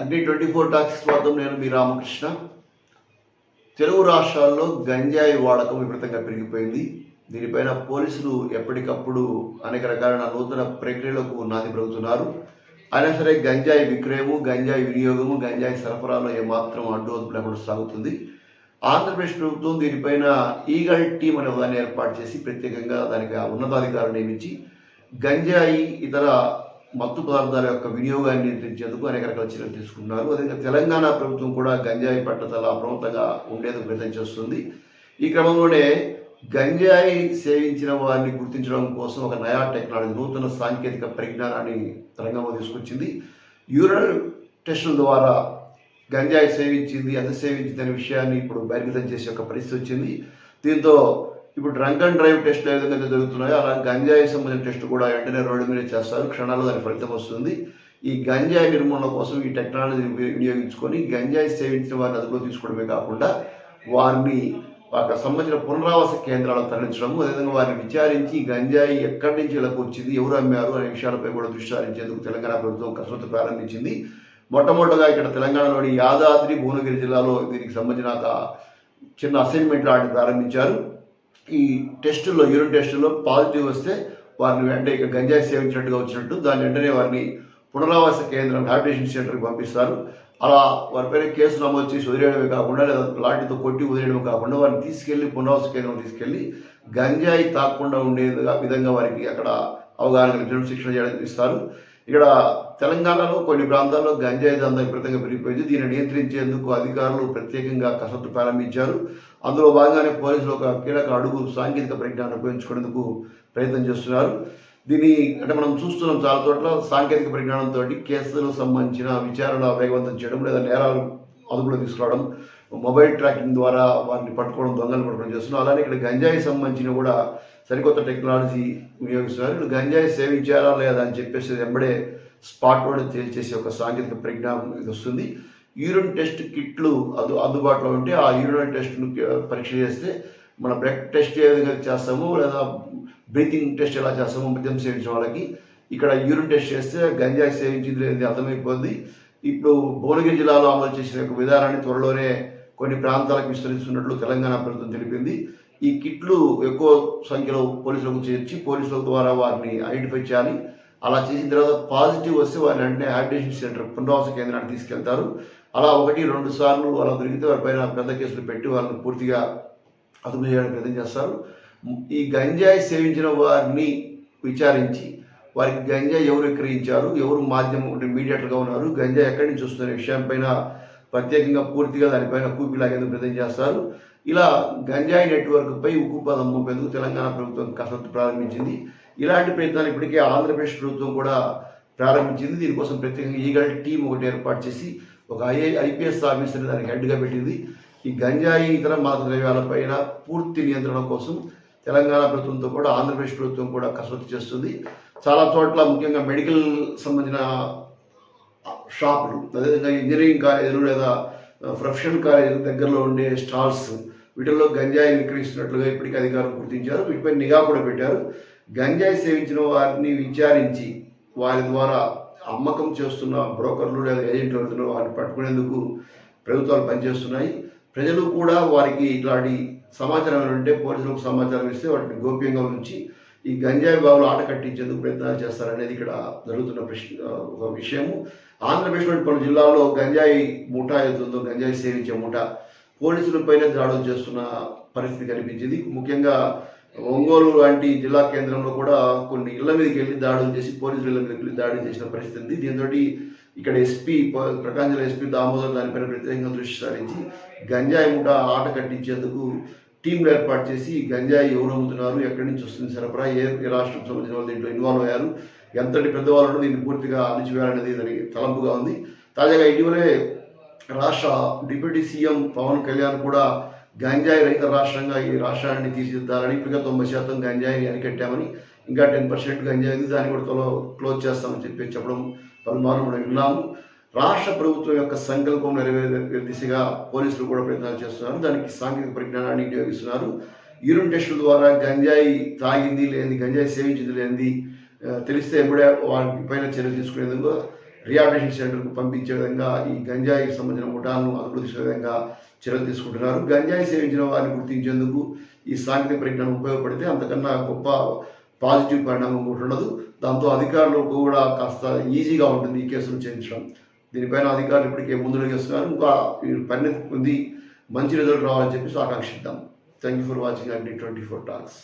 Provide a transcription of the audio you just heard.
అగ్ని twenty four talks స్వాగతం నేను మీ రామకృష్ణ. తెలుగు రాష్ట్రాల్లో గంజాయి వాడకం విపరీతంగా పెరిగిపోయింది. దీనిపైన పోలీసులు ఎప్పటికప్పుడు అనేక రకాలైన నూతన ప్రక్రియలకు నాది పెరుగుతున్నారు అయినా సరే గంజాయి విక్రయము గంజాయి వినియోగము గంజాయి సరఫరాలో ఏమాత్రం అడ్డు అదుపు లేకుండా సాగుతుంది. ఆంధ్రప్రదేశ్ ప్రభుత్వం దీనిపైన ఈగల్ టీం అనే దాన్ని ఏర్పాటు చేసి ప్రత్యేకంగా దానికి ఉన్నతాధికారులు నియమించి గంజాయి ఇతర మత్తు పదార్థాల యొక్క వినియోగాన్ని నియంత్రించేందుకు అనేక రకాల చర్యలు తీసుకున్నారు అదేవిధంగా తెలంగాణ ప్రభుత్వం కూడా గంజాయి పట్ల చాలా అప్రమత్తంగా ఉండేందుకు ప్రయత్నం చేస్తుంది. ఈ క్రమంలోనే గంజాయి సేవించిన వారిని గుర్తించడం కోసం ఒక నయా టెక్నాలజీ నూతన సాంకేతిక పరిజ్ఞానాన్ని రంగంలో తీసుకొచ్చింది. యూరల్ టెస్టుల ద్వారా గంజాయి సేవించింది ఎంత సేవించింది అనే విషయాన్ని ఇప్పుడు బహిర్గతం చేసే ఒక పరిస్థితి వచ్చింది. దీంతో ఇప్పుడు డ్రంక్ అండ్ డ్రైవ్ టెస్ట్ ఏ విధంగా జరుగుతున్నాయో అలా గంజాయి సంబంధించిన టెస్ట్ కూడా వెంటనే రోడ్డు మీద చేస్తారు. క్షణాల్లో దాని ఫలితం వస్తుంది. ఈ గంజాయి నిర్మూలన కోసం ఈ టెక్నాలజీని వినియోగించుకొని గంజాయి సేవించిన వారిని అదుపులో తీసుకోవడమే కాకుండా వారిని వాళ్ళకి సంబంధించిన పునరావాస కేంద్రాలకు తరలించడం అదేవిధంగా వారిని విచారించి గంజాయి ఎక్కడి నుంచి ఇలాగ వచ్చింది ఎవరు అమ్మారు అనే విషయాలపై కూడా దృష్టి సారించేందుకు తెలంగాణ ప్రభుత్వం కసరత్తు ప్రారంభించింది. మొట్టమొదటిగా ఇక్కడ తెలంగాణలోని యాదాద్రి భువనగిరి జిల్లాలో దీనికి సంబంధించిన చిన్న అసైన్మెంట్ లాంటి ప్రారంభించారు. ఈ టెస్టుల్లో యూరిన్ టెస్టుల్లో పాజిటివ్ వస్తే వారిని వెంటనే ఇక గంజాయి సేవించినట్టుగా వచ్చినట్టు దాని వెంటనే వారిని పునరావాస కేంద్రం రిహాబిటేషన్ సెంటర్కి పంపిస్తారు. అలా వారిపైన కేసు నమోదు చేసి వదిలేయడమే కాకుండా లేదా లాఠీతో కొట్టి వదిలేయడమే కాకుండా వారిని తీసుకెళ్ళి పునరావాస కేంద్రం తీసుకెళ్ళి గంజాయి తాకుండా ఉండే విధంగా వారికి అక్కడ అవగాహన కలిగించడం శిక్షణ చేయడం ఇస్తారు. ఇక్కడ తెలంగాణలో కొన్ని ప్రాంతాల్లో గంజాయి దందా విపరీతంగా పెరిగిపోయింది దీన్ని నియంత్రించేందుకు అధికారులు ప్రత్యేకంగా కసరత్తు ప్రారంభించారు. అందులో భాగంగానే పోలీసులు ఒక కీలక అడుగు సాంకేతిక పరిజ్ఞానం ఉపయోగించుకునేందుకు ప్రయత్నం చేస్తున్నారు. దీన్ని అంటే మనం చూస్తున్నాం చాలా చోట్ల సాంకేతిక పరిజ్ఞానంతో కేసులకు సంబంధించిన విచారణ వేగవంతం చేయడం లేదా నేరాలు అదుపులో తీసుకురావడం మొబైల్ ట్రాకింగ్ ద్వారా వారిని పట్టుకోవడం దొంగలు పట్టుకోవడం చేస్తున్నాం అలానే ఇక్కడ గంజాయి సంబంధించిన కూడా సరికొత్త టెక్నాలజీ వినియోగిస్తున్నారు. ఇప్పుడు గంజాయి సేవించారా లేదా అని చెప్పేసి వెంబడే స్పాట్ కూడా తేల్చేసే ఒక సాంకేతిక పరిజ్ఞానం ఇది వస్తుంది. యూరిన్ టెస్ట్ కిట్లు అదు అందుబాటులో ఉంటే ఆ యూరిన్ టెస్ట్ను పరీక్ష చేస్తే మన బ్లడ్ టెస్ట్ ఏ విధంగా చేస్తామో లేదా బ్రీతింగ్ టెస్ట్ ఎలా చేస్తామో మద్యం సేవించిన వాళ్ళకి ఇక్కడ యూరిన్ టెస్ట్ చేస్తే గంజాయి సేవించింది అనేది అర్థమైపోద్ది. ఇప్పుడు భువనగిరి జిల్లాలో అమలు చేసిన యొక్క విధానాన్ని త్వరలోనే కొన్ని ప్రాంతాలకు విస్తరిస్తున్నట్లు తెలంగాణ ప్రభుత్వం తెలిపింది. ఈ కిట్లు ఎక్కువ సంఖ్యలో పోలీసులకు చేర్చి పోలీసుల ద్వారా వారిని ఐడెంటిఫై చేయాలి. అలా చేసిన తర్వాత పాజిటివ్ వస్తే వారిని వెంటనే హ్యాబిటేషన్ సెంటర్ పునరావాస కేంద్రానికి తీసుకెళ్తారు. అలా ఒకటి రెండు సార్లు అలా దొరికితే వారి పైన పెద్ద కేసులు పెట్టి వాళ్ళని పూర్తిగా అదుపు చేయడానికి ప్రయత్నం చేస్తారు. ఈ గంజాయి సేవించిన వారిని విచారించి వారికి గంజాయి ఎవరు విక్రయించారు ఎవరు మాధ్యమం మీడియేటర్గా ఉన్నారు గంజాయి ఎక్కడి నుంచి వస్తున్న విషయంపైన ప్రత్యేకంగా పూర్తిగా దానిపైన కూపి ప్రయత్నం చేస్తారు. ఇలా గంజాయి నెట్వర్క్పై ఉక్కు పదం మోపేందుకు తెలంగాణ ప్రభుత్వం కసరత్తు ప్రారంభించింది. ఇలాంటి ప్రయత్నాలు ఇప్పటికే ఆంధ్రప్రదేశ్ ప్రభుత్వం కూడా ప్రారంభించింది. దీనికోసం ప్రత్యేకంగా ఈగల్ టీం ఒకటి ఏర్పాటు చేసి ఒక ఐఏ ఐపీఎస్ ఆఫీసర్ని దానికి హెడ్గా పెట్టింది. ఈ గంజాయి ఇతర మాదక ద్రవ్యాలపైన పూర్తి నియంత్రణ కోసం తెలంగాణ ప్రభుత్వంతో కూడా ఆంధ్రప్రదేశ్ ప్రభుత్వం కూడా కసరత్తు చేస్తుంది. చాలా చోట్ల ముఖ్యంగా మెడికల్ సంబంధించిన షాపులు అదేవిధంగా ఇంజనీరింగ్ కాలేజీలు లేదా ప్రొఫెషనల్ కాలేజీలు దగ్గరలో ఉండే స్టాల్స్ వీటిల్లో గంజాయి విక్రయిస్తున్నట్లుగా ఇప్పటికీ అధికారులు గుర్తించారు. వీటిపై నిఘా కూడా పెట్టారు. గంజాయి సేవించిన వారిని విచారించి వారి ద్వారా అమ్మకం చేస్తున్న బ్రోకర్లు లేదా ఏజెంట్లు ఎవరుతున్నారో వారిని పట్టుకునేందుకు ప్రభుత్వాలు పనిచేస్తున్నాయి. ప్రజలు కూడా వారికి ఇలాంటి సమాచారం ఉంటే పోలీసులకు సమాచారం ఇస్తే వాటిని గోప్యంగా ఉంచి ఈ గంజాయి బావులు ఆట కట్టించేందుకు ప్రయత్నాలు చేస్తారనేది ఇక్కడ జరుగుతున్న ప్రశ్న ఒక విషయము. ఆంధ్రప్రదేశ్లోని పలు జిల్లాల్లో గంజాయి ముఠా ఏదో గంజాయి సేవించే ముఠా పోలీసులపైన దాడులు చేస్తున్న పరిస్థితి కనిపించింది. ముఖ్యంగా ఒంగోలు లాంటి జిల్లా కేంద్రంలో కూడా కొన్ని ఇళ్ళ మీదకి వెళ్ళి దాడులు చేసి పోలీసులు ఇళ్ళ మీదకి వెళ్ళి దాడి చేసిన పరిస్థితి ఉంది. దీంతో ఇక్కడ ఎస్పీ ప్రకాశం జిల్లా ఎస్పీ దామోదర్ దానిపైన ప్రత్యేకంగా దృష్టి సారించి గంజాయి ముఠ ఆట కట్టించేందుకు టీంలు ఏర్పాటు చేసి గంజాయి ఎవరు అమ్ముతున్నారు ఎక్కడి నుంచి వస్తుంది సరఫరా ఏ రాష్ట్రం సంబంధించిన వాళ్ళు దీంట్లో ఇన్వాల్వ్ అయ్యారు ఎంతటి పెద్దవాళ్ళు దీన్ని పూర్తిగా అణిచివేయాలనేది దానికి తలంపుగా ఉంది. తాజాగా ఇటీవలే రాష్ట్ర డిప్యూటీ సీఎం పవన్ కళ్యాణ్ కూడా గంజాయి రహిత రాష్ట్రంగా ఈ రాష్ట్రాన్ని తీర్చిదిద్దాలని ఇప్పటికే తొంభై శాతం గంజాయిని అరికట్టామని ఇంకా టెన్ పర్సెంట్ గంజాయి ఉంది. దాన్ని కూడా త్వరలో క్లోజ్ చేస్తామని చెప్పి చెప్పడం పలుమార్లు మనం విన్నాము. రాష్ట్ర ప్రభుత్వం యొక్క సంకల్పం నెరవేరే దిశగా పోలీసులు కూడా ప్రయత్నాలు చేస్తున్నారు. దానికి సాంకేతిక పరిజ్ఞానాన్ని వినియోగిస్తున్నారు యూరిన్ టెస్టుల ద్వారా గంజాయి తాగింది లేని గంజాయి సేవించింది లేనిది తెలిస్తే ఎప్పుడే వారికి పైన చర్యలు తీసుకునేందుకు రిహాబిలిటేషన్ సెంటర్కు పంపించే విధంగా ఈ గంజాయికి సంబంధించిన ముఠాలను అదుపు విధంగా చర్యలు తీసుకుంటున్నారు. గంజాయి సేవించిన వారిని గుర్తించేందుకు ఈ సాంకేతిక పరిజ్ఞానం ఉపయోగపడితే అంతకన్నా గొప్ప పాజిటివ్ పరిణామం కూడా ఉండదు. దాంతో అధికారులకు కూడా కాస్త ఈజీగా ఉంటుంది ఈ కేసును చేయించడం దీనిపైన అధికారులు ఇప్పటికే ముందుకు చేస్తున్నారు ఇంకా పరిణతి పొంది మంచి రిజల్ట్ రావాలని చెప్పేసి ఆకాంక్షిద్దాం. థ్యాంక్ యూ ఫర్ వాచింగ్ అండి ట్వంటీ ఫోర్ టాక్స్